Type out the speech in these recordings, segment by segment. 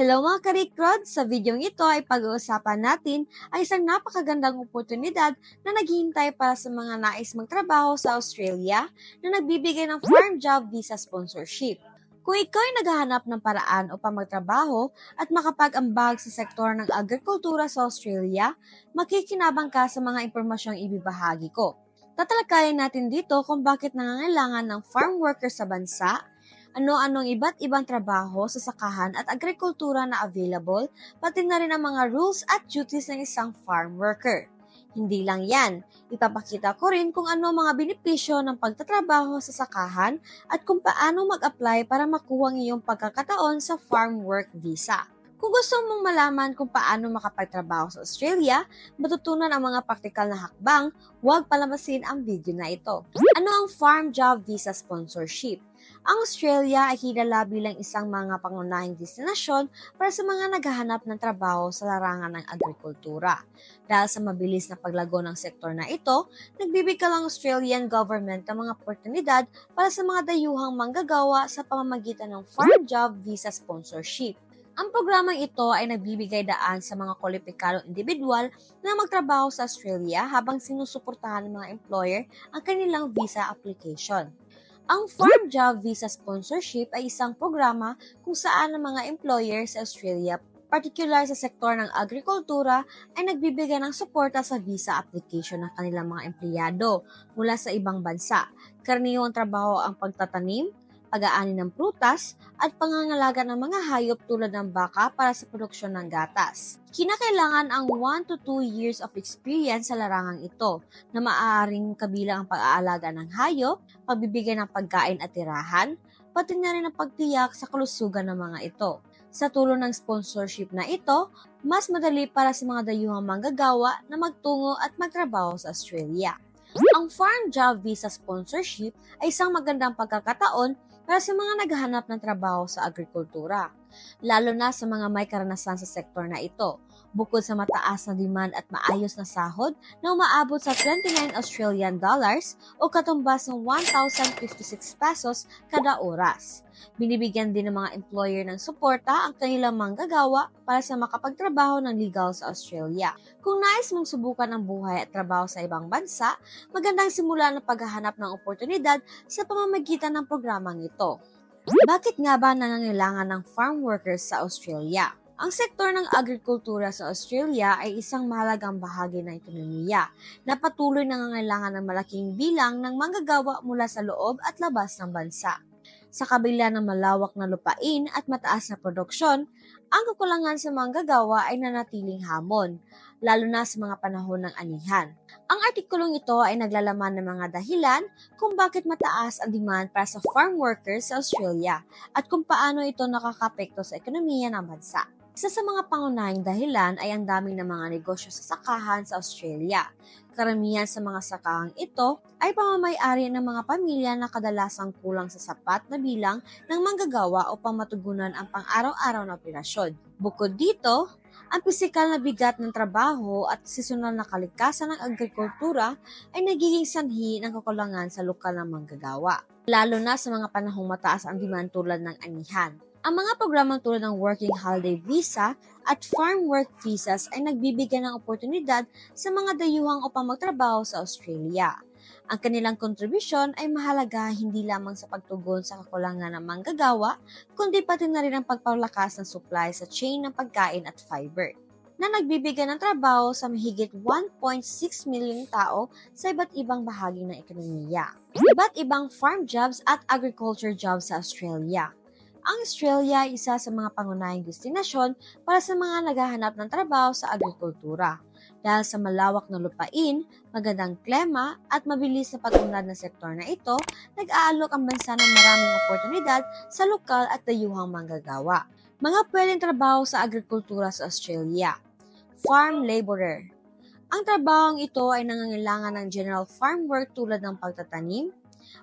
Hello mga karikrod! Sa videong ito ay pag-uusapan natin ay isang napakagandang oportunidad na naghihintay para sa mga nais magtrabaho sa Australia na nagbibigay ng Farm Job Visa Sponsorship. Kung ikaw ay naghahanap ng paraan upang magtrabaho at makapag-ambag sa sektor ng agrikultura sa Australia, makikinabang ka sa mga impormasyong ibibahagi ko. Tatalakayin natin dito kung bakit nangangailangan ng farm worker sa bansa, ano-anong iba't ibang trabaho sa sakahan at agrikultura na available, pati na rin ang mga rules at duties ng isang farm worker. Hindi lang yan, ipapakita ko rin kung ano mga benepisyo ng pagtatrabaho sa sakahan at kung paano mag-apply para makuha ang iyong pagkakataon sa farm work visa. Kung gusto mong malaman kung paano makapagtrabaho sa Australia, matutunan ang mga praktikal na hakbang, huwag palamasin ang video na ito. Ano ang Farm Job Visa Sponsorship? Ang Australia ay kilala bilang isang mga pangunahing destinasyon para sa mga naghahanap ng trabaho sa larangan ng agrikultura. Dahil sa mabilis na paglago ng sektor na ito, nagbibigay ang Australian government ng mga oportunidad para sa mga dayuhang manggagawa sa pamamagitan ng Farm Job Visa Sponsorship. Ang programang ito ay nagbibigay daan sa mga kwalipikadong individual na magtrabaho sa Australia habang sinusuportahan ng mga employer ang kanilang visa application. Ang Farm Job Visa Sponsorship ay isang programa kung saan ang mga employer sa Australia, particular sa sektor ng agrikultura, ay nagbibigay ng suporta sa visa application ng kanilang mga empleyado mula sa ibang bansa. Karaniwang trabaho ang pagtatanim, pag-aani ng prutas, at pangangalaga ng mga hayop tulad ng baka para sa produksyon ng gatas. Kinakailangan ang 1 to 2 years of experience sa larangang ito na maaaring kabilang ang pag-aalaga ng hayop, pagbibigay ng pagkain at tirahan, pati na rin ang pagtiyak sa kalusugan ng mga ito. Sa tulong ng sponsorship na ito, mas madali para sa mga dayuhang manggagawa na magtungo at magtrabaho sa Australia. Ang Farm Job Visa Sponsorship ay isang magandang pagkakataon para sa mga naghahanap ng trabaho sa agrikultura, lalo na sa mga may karanasan sa sektor na ito. Bukod sa mataas na demand at maayos na sahod na umaabot sa 29 Australian dollars o katumbas ng 1,056 pesos kada oras. Binibigyan din ng mga employer ng suporta ang kanilang manggagawa para sa makapagtrabaho ng legal sa Australia. Kung nais mong subukan ang buhay at trabaho sa ibang bansa, magandang simula ng paghahanap ng oportunidad sa pamamagitan ng programang ito. Bakit nga ba nangangailangan ng farm workers sa Australia? Ang sektor ng agrikultura sa Australia ay isang mahalagang bahagi ng ekonomiya na patuloy nangangailangan ng malaking bilang ng manggagawa mula sa loob at labas ng bansa. Sa kabila ng malawak na lupain at mataas na produksyon, ang kakulangan sa manggagawa ay nanatiling hamon, lalo na sa mga panahon ng anihan. Ang artikulong ito ay naglalaman ng mga dahilan kung bakit mataas ang demand para sa farm workers sa Australia at kung paano ito nakakapekto sa ekonomiya ng bansa. Isa sa mga pangunahing dahilan ay ang daming ng mga negosyo sa sakahan sa Australia. Karamihan sa mga sakahang ito ay pamamayari ng mga pamilya na kadalasang kulang sa sapat na bilang ng manggagawa upang matugunan ang pang-araw-araw na operasyon. Bukod dito, ang pisikal na bigat ng trabaho at seasonal na kalikasan ng agrikultura ay nagiging sanhi ng kakulangan sa lokal na manggagawa, lalo na sa mga panahong mataas ang demand tulad ng anihan. Ang mga programang tulad ng Working Holiday Visa at Farm Work Visas ay nagbibigyan ng oportunidad sa mga dayuhang upang magtrabaho sa Australia. Ang kanilang kontribusyon ay mahalaga hindi lamang sa pagtugon sa kakulangan ng manggagawa, kundi pati na rin ang pagpalakas ng supply sa chain ng pagkain at fiber na nagbibigay ng trabaho sa mahigit 1.6 milyong tao sa iba't ibang bahagi ng ekonomiya. Iba't ibang farm jobs at agriculture jobs sa Australia. Ang Australia ay isa sa mga pangunahing destinasyon para sa mga naghahanap ng trabaho sa agrikultura. Dahil sa malawak na lupain, magandang klima at mabilis na pag-unlad ng sektor na ito, nag-aalok ang bansa ng maraming oportunidad sa lokal at dayuhang manggagawa. Mga pwedeng trabaho sa agrikultura sa Australia. Farm laborer. Ang trabahong ito ay nangangailangan ng general farm work tulad ng pagtatanim,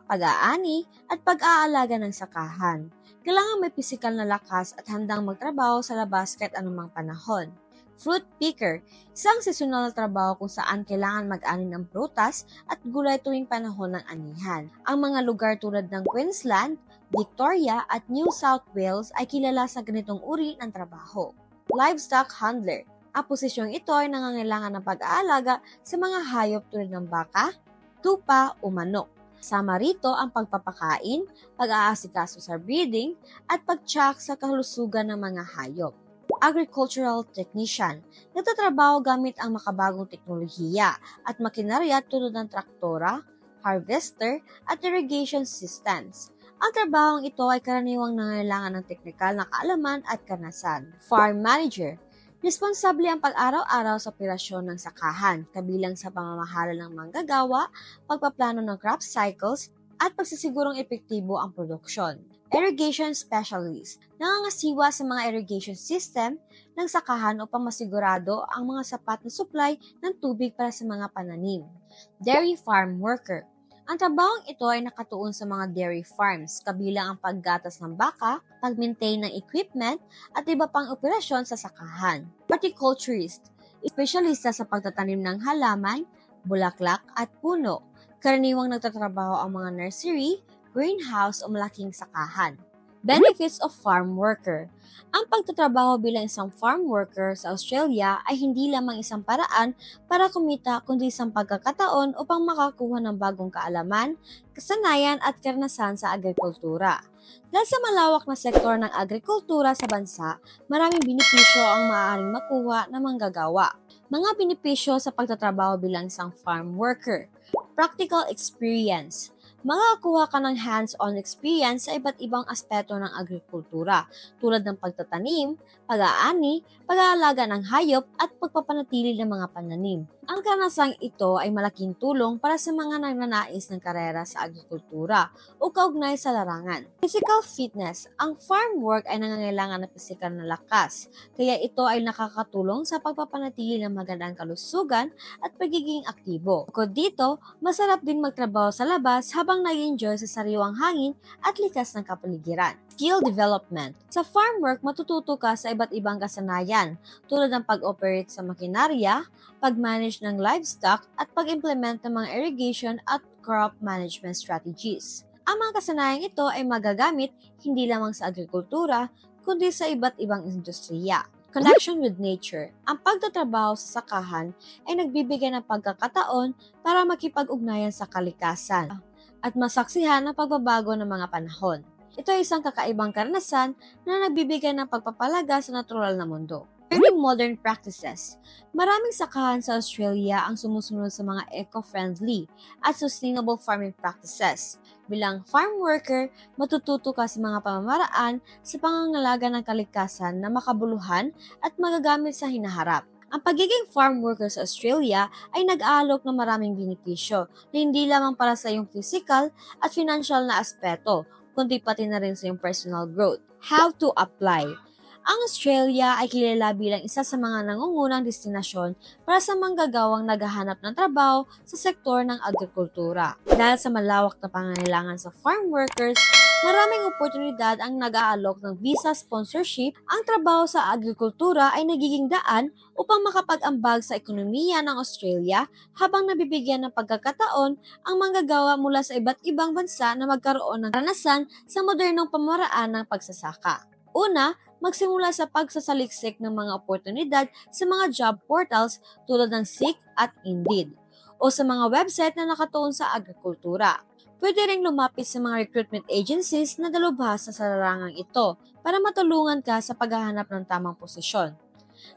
pag-aani at pag-aalaga ng sakahan. Kailangan may pisikal na lakas at handang magtrabaho sa labas kahit anumang panahon. Fruit picker, isang seasonal na trabaho kung saan kailangan mag-ani ng prutas at gulay tuwing panahon ng anihan. Ang mga lugar tulad ng Queensland, Victoria at New South Wales ay kilala sa ganitong uri ng trabaho. Livestock Handler. Ang posisyong ito ay nangangailangan ng pag-aalaga sa mga hayop tulad ng baka, tupa o manok. Sama rito ang pagpapakain, pag-aasikaso sa breeding, at pag-check sa kalusugan ng mga hayop. Agricultural Technician. Nagtatrabaho gamit ang makabagong teknolohiya at makinarya tulad ng traktora, harvester, at irrigation systems. Ang trabahong ito ay karaniwang nangailangan ng teknikal na kaalaman at kanasan. Farm Manager. Responsable ang pag-araw-araw sa operasyon ng sakahan, kabilang sa pamamahala ng manggagawa, pagpaplano ng crop cycles, at pagsisigurong epektibo ang produksyon. Irrigation Specialist. Nangangasiwa sa mga irrigation system ng sakahan upang masigurado ang mga sapat na supply ng tubig para sa mga pananim. Dairy Farm Worker. Ang trabahong ito ay nakatuon sa mga dairy farms, kabilang ang paggatas ng baka, pag-maintain ng equipment, at iba pang operasyon sa sakahan. Horticulturist, espesyalista sa pagtatanim ng halaman, bulaklak at puno. Karaniwang nagtatrabaho ang mga nursery, greenhouse o malaking sakahan. Benefits of farm worker. Ang pagtatrabaho bilang isang farm worker sa Australia ay hindi lamang isang paraan para kumita kundi isang pagkakataon upang makakuha ng bagong kaalaman, kasanayan at karanasan sa agrikultura. Dahil sa malawak na sektor ng agrikultura sa bansa, maraming benepisyo ang maaaring makuha ng manggagawa. Mga benepisyo sa pagtatrabaho bilang isang farm worker. Practical experience. Makakakuha ka ng hands-on experience sa iba't ibang aspeto ng agrikultura tulad ng pagtatanim, pag-aani, pag-aalaga ng hayop at pagpapanatili ng mga pananim. Ang karanasang ito ay malaking tulong para sa mga nagnanais ng karera sa agrikultura o kaugnay sa larangan. Physical fitness. Ang farm work ay nangangailangan ng pisikal na lakas, kaya ito ay nakakatulong sa pagpapanatili ng magandang kalusugan at pagiging aktibo. Bukod dito, masarap din magtrabaho sa labas habang nag-enjoy sa sariwang hangin at likas ng kapaligiran. Skill development. Sa farm work, matututo ka sa iba't ibang kasanayan tulad ng pag-operate sa makinarya, pag-manage ng livestock at pag-implement ng mga irrigation at crop management strategies. Ang mga kasanayang ito ay magagamit hindi lamang sa agrikultura, kundi sa iba't ibang industriya. Connection with nature. Ang pagtatrabaho sa sakahan ay nagbibigay ng pagkakataon para makipag-ugnayan sa kalikasan at masaksihan ang pagbabago ng mga panahon. Ito ay isang kakaibang karanasan na nagbibigay ng pagpapalaga sa natural na mundo. Very modern practices. Maraming sakahan sa Australia ang sumusunod sa mga eco-friendly at sustainable farming practices. Bilang farm worker, matututo ka sa mga pamamaraan sa pangangalaga ng kalikasan na makabuluhan at magagamit sa hinaharap. Ang pagiging farm worker sa Australia ay nag-aalok ng maraming benepisyo na hindi lamang para sa iyong physical at financial na aspeto, kundi pati na rin sa iyong personal growth. How to apply? Ang Australia ay kilala bilang isa sa mga nangungunang destinasyon para sa manggagawang naghahanap ng trabaho sa sektor ng agrikultura. Dahil sa malawak na pangangailangan sa farm workers, maraming oportunidad ang nag-aalok ng visa sponsorship. Ang trabaho sa agrikultura ay nagiging daan upang makapag-ambag sa ekonomiya ng Australia habang nabibigyan ng pagkakataon ang manggagawa mula sa iba't ibang bansa na magkaroon ng karanasan sa modernong pamaraan ng pagsasaka. Una, magsimula sa pagsasaliksik ng mga oportunidad sa mga job portals tulad ng Seek at Indeed o sa mga website na nakatuon sa agrikultura. Pwede ring lumapit sa mga recruitment agencies na dalubhasa sa larangang ito para matulungan ka sa paghahanap ng tamang posisyon.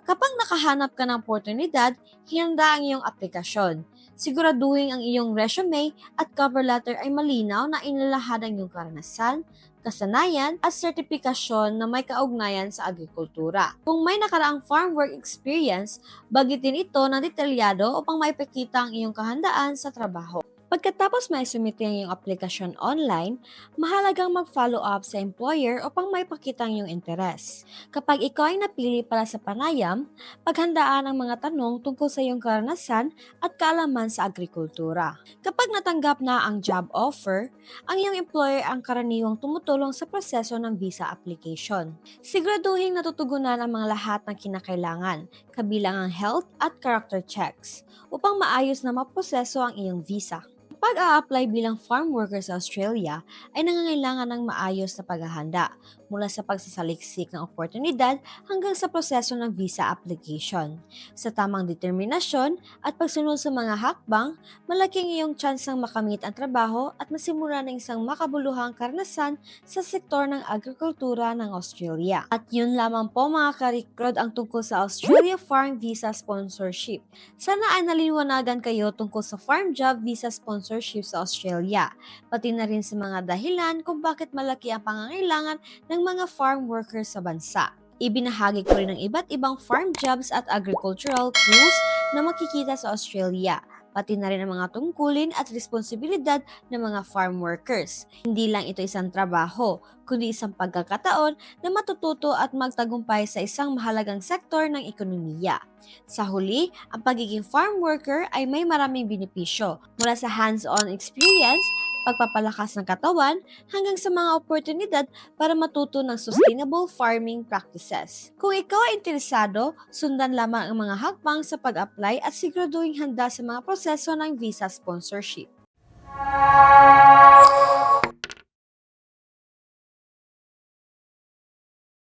Kapag nakahanap ka ng oportunidad, hinanda ang iyong aplikasyon. Siguraduhin ang iyong resume at cover letter ay malinaw na inilahad ang iyong karanasan, kasanayan at sertipikasyon na may kaugnayan sa agrikultura. Kung may nakaraang farm work experience, bagitin ito ng detalyado upang maipakita ang iyong kahandaan sa trabaho. Pagkatapos may sumite ang iyong aplikasyon online, mahalagang mag-follow up sa employer upang maipakita ang iyong interes. Kapag ikaw ay napili para sa panayam, paghandaan ang mga tanong tungkol sa iyong karanasan at kaalaman sa agrikultura. Kapag natanggap na ang job offer, ang iyong employer ang karaniwang tumutulong sa proseso ng visa application. Siguraduhin natutugunan ang mga lahat ng kinakailangan, kabilang ang health at character checks, upang maayos na maproseso ang iyong visa Kapag a-apply bilang farm worker sa Australia, ay nangangailangan ng maayos na paghahanda mula sa pagsasaliksik ng oportunidad hanggang sa proseso ng visa application. Sa tamang determinasyon at pagsunod sa mga hakbang, malaking iyong tsansang makamit ang trabaho at masimula ng isang makabuluhang karanasan sa sektor ng agrikultura ng Australia. At yun lamang po mga karikrod ang tungkol sa Australia Farm Visa Sponsorship. Sana ay naliwanagan kayo tungkol sa farm job visa sponsorship sa Australia, pati na rin sa mga dahilan kung bakit malaki ang pangangailangan ng mga farm workers sa bansa. Ibinahagi ko rin ang iba't ibang farm jobs at agricultural tools na makikita sa Australia, pati na rin ang mga tungkulin at responsibilidad ng mga farm workers. Hindi lang ito isang trabaho, kundi isang pagkakataon na matututo at magtagumpay sa isang mahalagang sektor ng ekonomiya. Sa huli, ang pagiging farm worker ay may maraming benepisyo mula sa hands-on experience, pagpapalakas ng katawan, hanggang sa mga oportunidad para matuto ng sustainable farming practices. Kung ikaw ay interesado, sundan lamang ang mga hakbang sa pag-apply at siguraduhin handa sa mga proseso ng visa sponsorship.